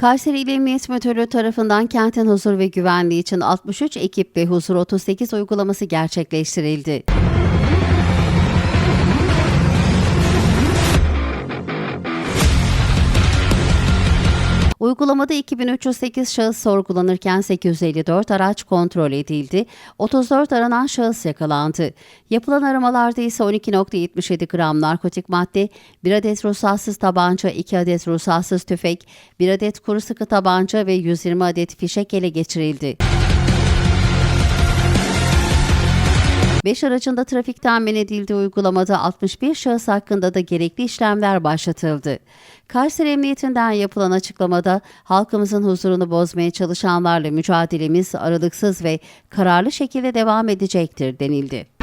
Kayseri İl Emniyet Müdürlüğü tarafından kentin huzur ve güvenliği için 63 ekip ve huzur 38 uygulaması gerçekleştirildi. Uygulamada 2308 şahıs sorgulanırken 854 araç kontrol edildi, 34 aranan şahıs yakalandı. Yapılan aramalarda ise 12.77 gram narkotik madde, 1 adet ruhsatsız tabanca, 2 adet ruhsatsız tüfek, 1 adet kuru sıkı tabanca ve 120 adet fişek ele geçirildi. 5 aracında trafikten men edildiği uygulamada 61 şahıs hakkında da gerekli işlemler başlatıldı. Kayseri Emniyetinden yapılan açıklamada halkımızın huzurunu bozmaya çalışanlarla mücadelemiz aralıksız ve kararlı şekilde devam edecektir denildi.